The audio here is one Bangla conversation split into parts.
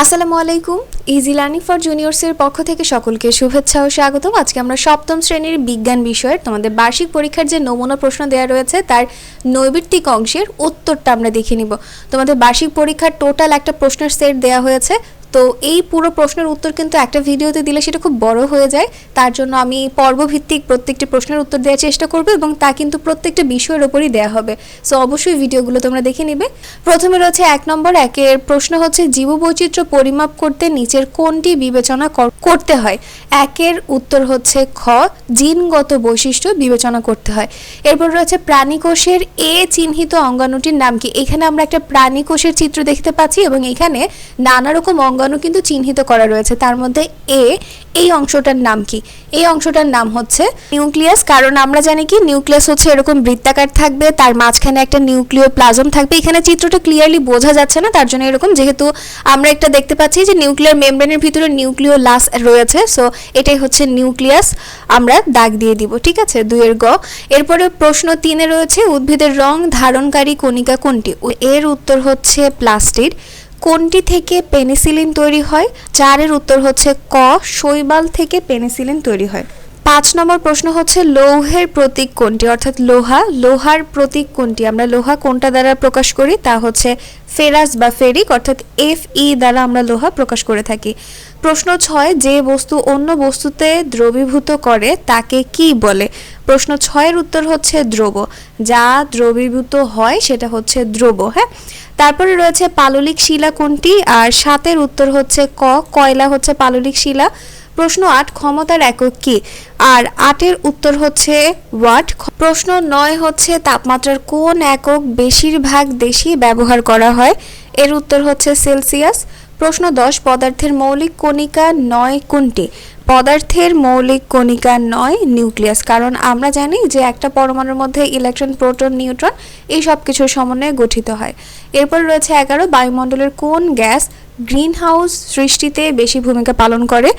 আসসালামু আলাইকুম। ইজি লার্নিং ফর জুনিয়র্সের পক্ষ থেকে সকলকে শুভেচ্ছা ও স্বাগতম। আজকে আমরা সপ্তম শ্রেণির বিজ্ঞান বিষয়ের তোমাদের বার্ষিক পরীক্ষার যে নমুনা প্রশ্ন দেওয়া রয়েছে, তার নৈবিত্তিক অংশের উত্তরটা আমরা দেখে নিব। তোমাদের বার্ষিক পরীক্ষার টোটাল একটা প্রশ্নের সেট দেওয়া হয়েছে। তো এই পুরো প্রশ্নের উত্তর কিন্তু একটা ভিডিওতে দিলে সেটা খুব বড় হয়ে যায়। তার জন্য আমি পর্বভিত্তিক প্রত্যেকটি প্রশ্নের উত্তর দেওয়ার চেষ্টা করব এবং তা কিন্তু প্রত্যেকটা বিষয়ের ওপরই দেওয়া হবে। সো অবশ্যই ভিডিওগুলো তোমরা দেখে নিবে। প্রথমে রয়েছে এক নম্বর, একের প্রশ্ন হচ্ছে, জীববৈচিত্র্য পরিমাপ করতে নিচের কোনটি বিবেচনা কর- করতে হয়? একের উত্তর হচ্ছে, খ, জিনগত বৈশিষ্ট্য বিবেচনা করতে হয়। এরপর রয়েছে, প্রাণীকোষের এ চিহ্নিত অঙ্গাণুটির নাম কি? এখানে আমরা একটা প্রাণীকোষের চিত্র দেখতে পাচ্ছি এবং এখানে নানা রকম অঙ্গাণু কিন্তু চিহ্নিত করা রয়েছে। তার মধ্যে এ, এই অংশটার নাম কি? এই অংশটার নাম হচ্ছে নিউক্লিয়াস। কারণ আমরা জানি কি, নিউক্লিয়াস হচ্ছে এরকম বৃত্তাকার থাকবে, তার মাঝখানে একটা নিউক্লিয় প্লাজম থাকবে। এখানে চিত্রটা ক্লিয়ারলি বোঝা যাচ্ছে না, তার জন্য এরকম। যেহেতু আমরা একটা দেখতে পাচ্ছি যে নিউক্লিয়ার মেমব্রেনের ভিতরে নিউক্লিয় লাস রয়েছে, সো এটাই হচ্ছে নিউক্লিয়াস। আমরা দাগ দিয়ে দিব, ঠিক আছে? দুইয়ের গ। এরপরে প্রশ্ন তিনে রয়েছে, উদ্ভিদের রং ধারণকারী কণিকা কোনটি? এর উত্তর হচ্ছে প্লাস্টিড। কোনটি থেকে পেনিসিলিন তৈরি হয়? চারের উত্তর হচ্ছে ক, শৈবাল থেকে পেনিসিলিন তৈরি হয়। পাঁচ নম্বর প্রশ্ন হচ্ছে লৌহের প্রতীক কোনটি? অর্থাৎ লোহা। লোহার প্রতীক কোনটি? আমরা লোহা কোনটা দ্বারা প্রকাশ করি? তা হচ্ছে ফেরাস বা ফেরিক, অর্থাৎ এফ ই দ্বারা আমরা লোহা প্রকাশ করে থাকি। প্রশ্ন ছয়, যে বস্তু অন্য বস্তুতে দ্রবীভূত করে তাকে কি বলে? প্রশ্ন ছয়ের উত্তর হচ্ছে দ্রব। যা দ্রবীভূত হয় সেটা হচ্ছে দ্রব হ্যাঁ? তারপরে রয়েছে পাললিক শিলা কোনটি? আর সাতের উত্তর হচ্ছে ক, কয়লা হচ্ছে পাললিক শিলা। প্রশ্ন আট, ক্ষমতার একক কি? আর আটের উত্তর হচ্ছে ওয়াট। প্রশ্ন নয় হচ্ছে তাপমাত্রার কোন একক বেশিরভাগ দেশেই ব্যবহার করা হয়? এর উত্তর হচ্ছে সেলসিয়াস। প্রশ্ন দশ, পদার্থের মৌলিক কণিকা নয় কোনটি? পদার্থের মৌলিক কণিকা নয় নিউক্লিয়াস, কারণ আমরা জানি যে একটা পরমাণুর মধ্যে ইলেকট্রন, প্রোটন, নিউট্রন এই সব কিছুর সমন্বয়ে গঠিত হয়। এরপর রয়েছে এগারো, বায়ুমণ্ডলের কোন গ্যাস গ্রিন হাউস সৃষ্টিতে বেশি ভূমিকা পালন করে?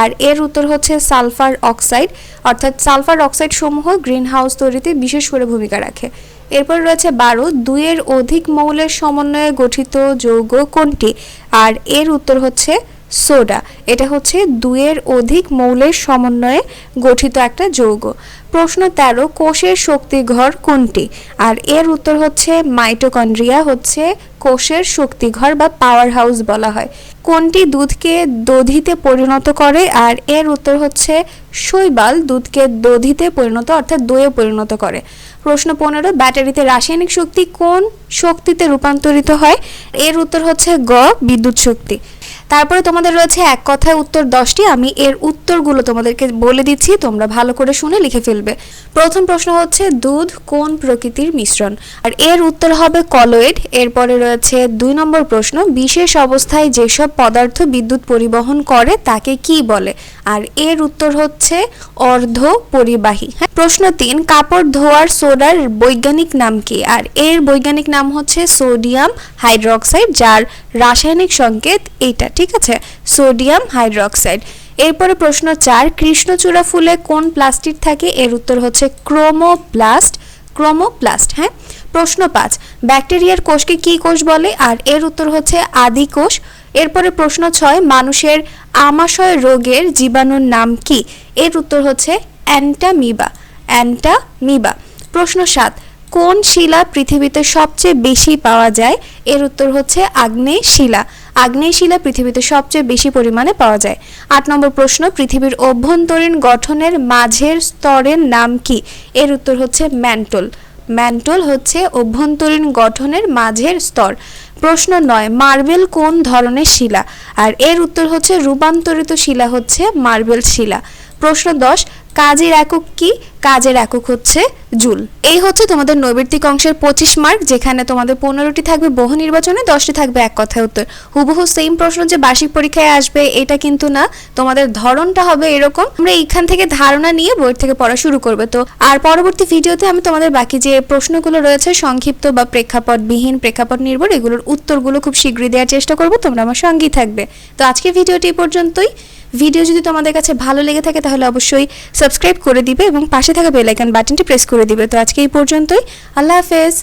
আর এর উত্তর হচ্ছে সালফার অক্সাইড, অর্থাৎ সালফার অক্সাইড সমূহ গ্রিন হাউস তৈরিতে বিশেষ করে ভূমিকা রাখে। এরপর রয়েছে বারো, দুইয়ের অধিক মৌলের সমন্বয়ে গঠিত যৌগ কোনটি? আর এর উত্তর হচ্ছে সোডা। এটা হচ্ছে দুইয়ের অধিক মৌলের সমন্বয়ে গঠিত একটা যৌগ। প্রশ্ন তেরো, কোষের শক্তিঘর কোনটি? আর এর উত্তর হচ্ছে মাইটোকন্ড্রিয়া, হচ্ছে কোষের শক্তিঘর বা পাওয়ার হাউস বলা হয়। কোনটি দুধকে দধিতে পরিণত করে? আর এর উত্তর হচ্ছে শৈবাল দুধকে দধিতে পরিণত, অর্থাৎ দইয়ে পরিণত করে। প্রশ্ন পনেরো ব্যাটারিতে রাসায়নিক শক্তি কোন শক্তিতে রূপান্তরিত হয়। এর উত্তর হচ্ছে গ, বিদ্যুৎ শক্তি। তারপরে তোমাদের রয়েছে এক কথায় উত্তর দশটি। আমি এর উত্তরগুলো তোমাদেরকে বলে দিচ্ছি, তোমরা ভালো করে শুনে লিখে ফেলবে। প্রথম প্রশ্ন হচ্ছে, দুধ কোন প্রকৃতির মিশ্রণ? আর এর উত্তর হবে কলয়েড। এরপরে রয়েছে দুই নম্বর প্রশ্ন, বিশেষ অবস্থায় যেসব পদার্থ বিদ্যুৎ পরিবহন করে তাকে কি বলে? আর এর উত্তর হচ্ছে অর্ধ পরিবাহী। হ্যাঁ প্রশ্ন তিন, কাপড় ধোয়ার সোডার বৈজ্ঞানিক নাম কি? আর এর বৈজ্ঞানিক নাম হচ্ছে সোডিয়াম হাইড্রোক্সাইড, যার রাসায়নিক সংকেত এইটা, ঠিক আছে? Sodium hydroxide. এরপরে প্রশ্ন চার, কৃষ্ণচূড়া ফুলে কোন প্লাস্টিক থাকে? এর উত্তর হচ্ছে ক্রোমোপ্লাস্ট ক্রোমোপ্লাস্ট হ্যাঁ? প্রশ্ন পাঁচ, ব্যাকটেরিয়ার কোষকে কি কোষ বলে? আর এর উত্তর হচ্ছে আদি কোষ। এরপরে প্রশ্ন ছয়, মানুষের আমাশয় রোগের জীবাণুর নাম কি? এর উত্তর হচ্ছে অ্যান্টামিবা অ্যান্টামিবা। প্রশ্ন সাত কোন শিলা পৃথিবীতে সবচেয়ে বেশি পাওয়া যায়? এর উত্তর হচ্ছে আগ্নেয় শিলা। আগ্নেয় শিলা পৃথিবীতে সবচেয়ে বেশি পরিমাণে পাওয়া যায়। আট নম্বর প্রশ্ন, পৃথিবীর অভ্যন্তরীণ গঠনের মাঝের স্তরের নাম কি? এর উত্তর হচ্ছে ম্যান্টল। ম্যান্টল হচ্ছে অভ্যন্তরীণ গঠনের মাঝের স্তর। প্রশ্ন নয়, মার্বেল কোন ধরনের শিলা? আর এর উত্তর হচ্ছে রূপান্তরিত শিলা হচ্ছে মার্বেল শিলা। প্রশ্ন দশ, কাজের একক কি? কাজের একক হচ্ছে জুল। এই হচ্ছে তোমাদের নৈবৃত্তিক অংশের পঁচিশ মার্ক যেখানে তোমাদের পনেরোটি থাকবে বহু নির্বাচনে, দশটি থাকবে এক কথায় উত্তর। হুবহু সেম প্রশ্ন যে বার্ষিক পরীক্ষায় আসবে, এটা কিন্তু না। তোমাদের ধরনটা হবে এরকম। আমরা এইখান থেকে ধারণা নিয়ে বই থেকে পড়া শুরু করবে। তো আর পরবর্তী ভিডিওতে আমি তোমাদের বাকি যে প্রশ্নগুলো রয়েছে, সংক্ষিপ্ত বা প্রেক্ষাপটবিহীন, প্রেক্ষাপট নির্ভর, এগুলোর উত্তরগুলো খুব শীঘ্রই দেওয়ার চেষ্টা করব। তোমরা আমার সঙ্গেই থাকবে। তো আজকে ভিডিওটি পর্যন্তই। ভিডিও যদি তোমাদের কাছে ভালো লেগে থাকে, তাহলে অবশ্যই সাবস্ক্রাইব করে দিবে এবং পাশে থাকা বেল আইকন বাটনটি প্রেস করে দিবে। তো আজকে এই পর্যন্তই। আল্লাহ হাফেজ।